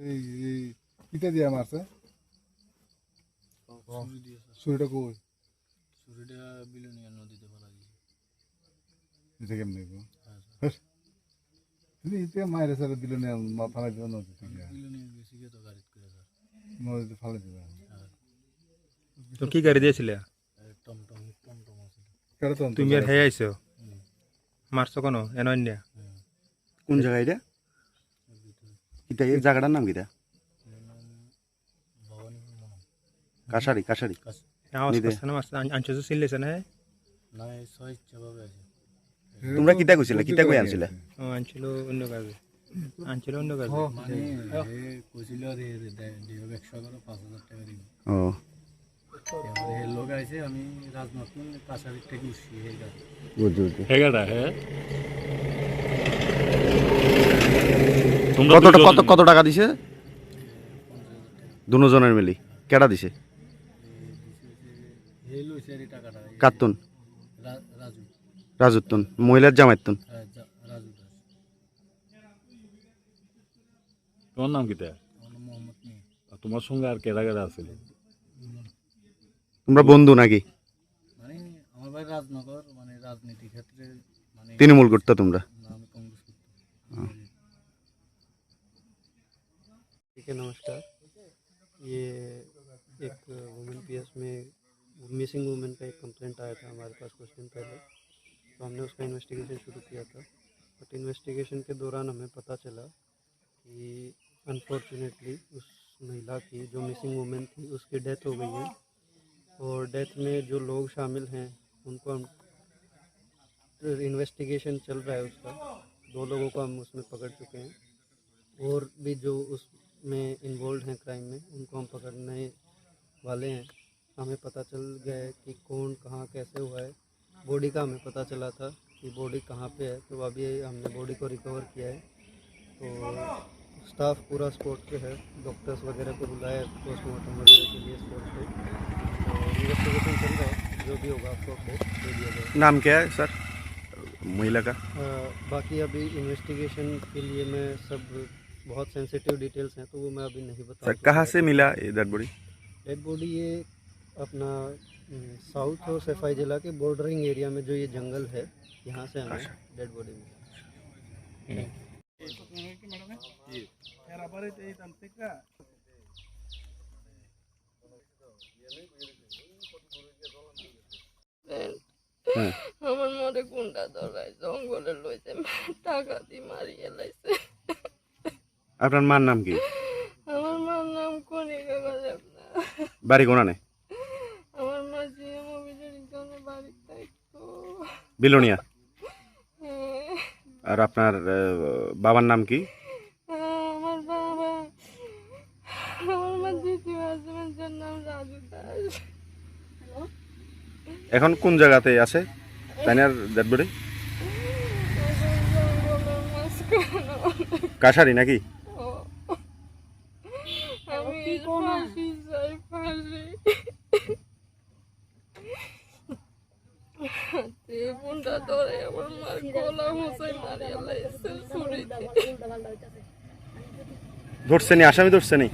এই এই কিতা দিয়া মারছে? স্যার ছুরিটা কই? ছুরিটা বিলোনিয়া নদীতে ফেলা দিয়েছে এটা কেমনে গো হ্যাঁ স্যার তুমি এটা মায়ের সাথে দিল না মা ফালাই নদী থেকে বিলোনিয়া বেশি গিয়ে তো গাড়িতে করে স্যার নদীতে ফালাই দিল হ্যাঁ। তো কি গাড়ি দিয়েছিলে টমটম টমটম আছে তুমি আর হেয়ে আইছো মারছো কেন? এন ইন্ডিয়া হ্যাঁ কোন জায়গা এটা কিতা এই জায়গাটার নাম কিতা। করছে না আনছো চিল্লেছে না? তোমরা কিতা কইছিলে? কিতা কই আনছিলে? আনছিল অন্য কাজে। আনছিল অন্য কাজে। মানে কইছিল রে দেহ ব্যবসা করো পাঁচ হাজার টাকা দিবি। ও। লোক আছে আমি রাজনতুন কাছারির থেকে উঠছি হেগাটা হ্যাঁ? তোমরা কত কত কত টাকা দিছে? দুজনের মিলি। কেডা দিছে? কাতুন রা- মহিলার জামাইতুন হ্যাঁ তোমার নাম কিতা তোমার সঙ্গে আর কেডা কেডা আছিল? তোমরা বন্ধু নাকি? মানে আমার ভাই রাজনগর মানে রাজনীতি ক্ষেত্রে মানে তৃণমূল করতে তোমরা? ठीक है नमस्कार। ये एक वुमेन पीएस में मिसिंग वुमेन का एक कंप्लेंट आया था हमारे पास कुछ दिन पहले। तो हमने उसका इन्वेस्टिगेशन शुरू किया था। बट इन्वेस्टिगेशन के दौरान हमें पता चला कि अनफॉर्चुनेटली उस महिला की जो मिसिंग वुमेन थी, उसकी डेथ हो गई है। और डेथ में जो लोग शामिल हैं, उनको हम इन्वेस्टिगेशन चल रहा है उसका। दो लोगों को हम उसमें पकड़ चुके हैं। और भी जो उसमें इन्वॉल्व हैं क्राइम में उनको हम पकड़ने वाले हैं। हमें पता चल गया है कि कौन कहाँ कैसे हुआ है। बॉडी का हमें पता चला था कि बॉडी कहाँ पे है तो अभी हमने बॉडी को रिकवर किया है। तो स्टाफ पूरा स्पोर्ट पे है डॉक्टर्स वगैरह को बुलाया है पोस्टमार्टम वगैरह के लिए स्पोर्ट पे। तो इन्वेस्टिगेशन चल रहा है जो भी होगा आपको अपडेट दे दिया जाएगा। नाम क्या है सर? महिला का? अ, बाकी अभी इन्वेस्टिगेशन के लिए मैं सब बहुत सेंसिटिव डिटेल्स हैं तो वो मैं अभी नहीं बता सर कहाँ से मिला ये डेड बॉडी डेड बॉडी ये अपना हम्म, साउथ और सफाई जिला के बॉर्डरिंग एरिया में जो ये जंगल है यहाँ से हमें डेड बॉडी मिली হ্যাঁ আমার মনে গুন্ডা ধরায় জঙ্গলে লইছে টাকা দিয়ে মারিয়ে লাইছে আপনার মার নাম কি? আমার মার নাম কনিকা গজবনা বাড়ি কোনানে আমার মা জিএম অফিসের জন্য বাড়ি থাকতো বিলোনিয়া। হ্যাঁ, আর আপনার বাবার নাম কি? আমার বাবা আমার মা দ্বিতীয় হাজবেন্ডের নাম রাজু দাস। এখন কোন জায়গাতে আছে? তাই না ডেড বডি কাছারি নাকি ও, আমি ফাঁসি চাই ফাঁসি ধরছে নি আসামি ধরছে নি?